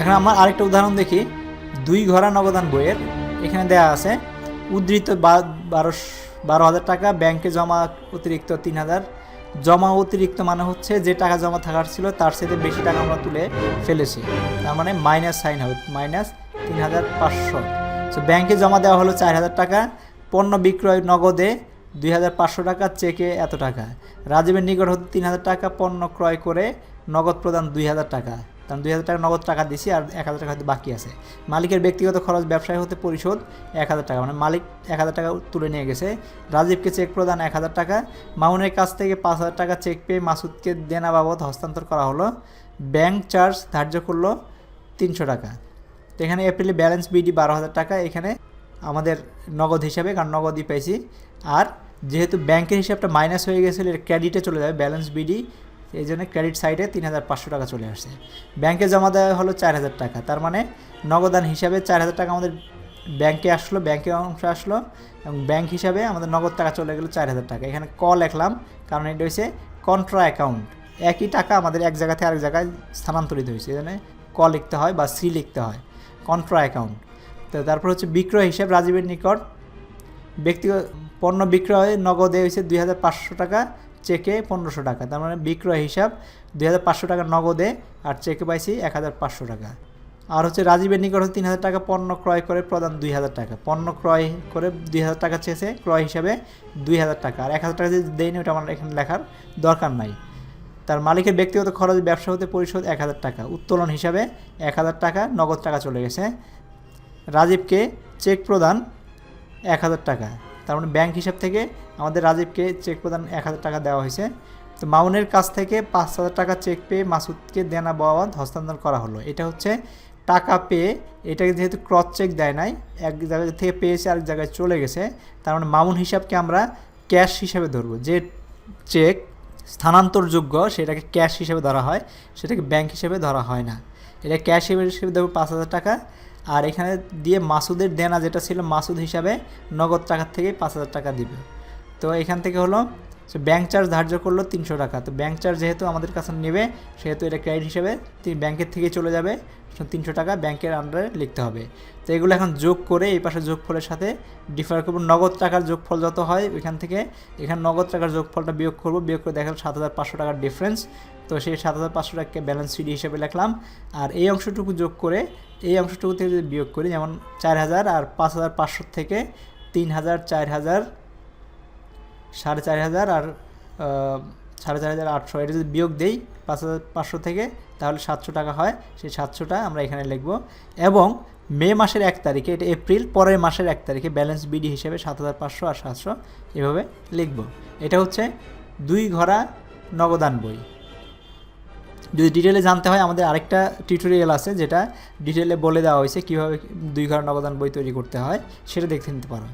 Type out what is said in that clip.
এখন আমরা আরেকটা উদাহরণ দেখি। দুই ঘোড়া নগদান বইয়ের। এখানে দেয়া আছে, উদ্ধৃত বারো বারো হাজার টাকা, ব্যাংকে জমা অতিরিক্ত তিন হাজার। জমা অতিরিক্ত মানে হচ্ছে যে টাকা জমা থাকার ছিল, তার সাথে বেশি টাকা আমরা তুলে ফেলেছি। তার মানে মাইনাস সাইন হবে, মাইনাস তিন হাজার পাঁচশো। তো ব্যাংকে জমা দেওয়া হলো চার হাজার টাকা, পণ্য বিক্রয় নগদে দুই হাজার পাঁচশো টাকা, চেকে এত টাকা। রাজীবের নিকট হতে তিন হাজার টাকা, পণ্য ক্রয় করে নগদ প্রদান দুই হাজার টাকা। কারণ দুই হাজার টাকা নগদ টাকা দিছি আর এক হাজার টাকা হয়তো বাকি আছে। মালিকের ব্যক্তিগত খরচ, ব্যবসায় হতে পরিশোধ, এক হাজার টাকা। মানে মালিক এক হাজার টাকা তুলে নিয়ে গেছে। রাজীবকে চেক প্রদান এক হাজার টাকা। মামুনের কাছ থেকে পাঁচ হাজার টাকা চেক পেয়ে মাসুদকে দেনা বাবদ হস্তান্তর করা হলো। ব্যাংক চার্জ ধার্য করল তিনশো টাকা। তো এখানে এপ্রিলে ব্যালেন্স বিডি বারো হাজার টাকা। এখানে আমাদের নগদ হিসাবে, কারণ নগদই পাইছি। আর যেহেতু ব্যাংকের হিসাবটা মাইনাস হয়ে গেছিল এটা ক্রেডিটে চলে যাবে ব্যালেন্স বিডি এই জন্য ক্রেডিট সাইডে তিন হাজার পাঁচশো টাকা চলে আসছে। ব্যাংকে জমা দেওয়া হলো চার হাজার টাকা। তার মানে নগদান হিসাবে চার হাজার টাকা আমাদের ব্যাংকে আসলো ব্যাংকের অংশ আসলো এবং ব্যাংক হিসাবে আমাদের নগদ টাকা চলে গেলো চার হাজার টাকা। এখানে ক লিখলাম, কারণ এটা হচ্ছে কন্ট্রা অ্যাকাউন্ট একই টাকা আমাদের এক জায়গা থেকে আরেক জায়গায় স্থানান্তরিত হয়েছে। এখানে ক লিখতে হয় বা সি লিখতে হয় কন্ট্রা অ্যাকাউন্ট তো তারপর হচ্ছে বিক্রয় হিসাব রাজীবের নিকট। ব্যক্তিগত পণ্য বিক্রয় নগদে হয়েছে দুই হাজার পাঁচশো টাকা চেকে পনেরোশো টাকা। তার মানে বিক্রয় হিসাব দুই হাজার পাঁচশো টাকা নগদে আর চেকে পাইছি এক হাজার পাঁচশো টাকা। আর হচ্ছে রাজীবের নিকট হচ্ছে তিন হাজার টাকা পণ্য ক্রয় করে প্রদান দুই হাজার টাকা। পণ্য ক্রয় করে দুই হাজার টাকা চেয়েছে, ক্রয় হিসাবে দুই হাজার টাকা। আর এক হাজার টাকা যদি দেয়নি ওটা আমার এখানে লেখার দরকার নাই। তার মালিকের ব্যক্তিগত খরচ, ব্যবসা হতে পরিশোধ এক হাজার টাকা। উত্তোলন হিসাবে এক হাজার টাকা, নগদ টাকা চলে গেছে। রাজীবকে চেক প্রদান এক হাজার টাকা। তার মানে ব্যাংক হিসাব থেকে আমাদের রাজীবকে চেক প্রদান এক হাজার টাকা দেওয়া হয়েছে। তো মামুনের কাছ থেকে পাঁচ হাজার টাকা চেক পেয়ে মাসুদকে দেনা বাবদ হস্তান্তর করা হলো। এটা হচ্ছে টাকা পেয়ে এটাকে যেহেতু ক্রস চেক দেয় নাই, এক জায়গা থেকে পেয়েছে, আরেক জায়গায় চলে গেছে। তার মানে মামুন হিসাবকে আমরা ক্যাশ হিসাবে ধরবো। যে চেক স্থানান্তরযোগ্য, সেটাকে ক্যাশ হিসেবে ধরা হয়, সেটাকে ব্যাংক হিসেবে ধরা হয় না। এটা ক্যাশ হিসেবে দেবো পাঁচ হাজার টাকা। আর এখানে দিয়ে মাসুদের দেনা যেটা ছিল, মাসুদ হিসাবে নগদ টাকার থেকে পাঁচ হাজার টাকা দিবে। তো এখান থেকে হলো ব্যাংক চার্জ ধার্য করল তিনশো টাকা। তো ব্যাঙ্ক চার্জ যেহেতু আমাদের কাছে নেবে, সেহেতু এটা ক্রেডিট হিসেবে ব্যাংকের থেকে চলে যাবে। তিনশো টাকা ব্যাংকের আন্ডারে লিখতে হবে। তো এগুলো এখন যোগ করে এই পাশে যোগফলের সাথে ডিফার করব। নগদ টাকার যোগফল যত হয়, ওইখান থেকে এখানে নগদ টাকার যোগফলটা বিয়োগ করব। বিয়োগ করে দেখাল সাত হাজার পাঁচশো টাকার ডিফারেন্স তো সেই সাত হাজার পাঁচশো টাকাকে ব্যালেন্স শিট হিসেবে লিখলাম। আর এই অংশটুকু যোগ করে, এই অংশটুকু থেকে যদি বিয়োগ করি, যেমন চার হাজার আর পাঁচ হাজার পাঁচশো থেকে তিন হাজার চার হাজার সাড়ে চার হাজার আর সাড়ে চার হাজার আটশো। এটা যদি বিয়োগ দেই পাঁচ হাজার পাঁচশো থেকে, তাহলে সাতশো টাকা হয়। সেই সাতশোটা আমরা এখানে লিখব। এবং মে মাসের এক তারিখে, এটা এপ্রিল পরের মাসের এক তারিখে ব্যালেন্স বিডি হিসেবে সাত হাজার পাঁচশো আর সাতশো এভাবে লিখব। এটা হচ্ছে দুই ঘোড়া নগদান বই। যদি ডিটেলে জানতে হয়, আমাদের আরেকটা টিউটোরিয়াল আছে, যেটা ডিটেলে বলে দেওয়া হয়েছে কীভাবে দুই ঘর নগদান বই তৈরি করতে হয়, সেটা দেখতে নিতে পারো।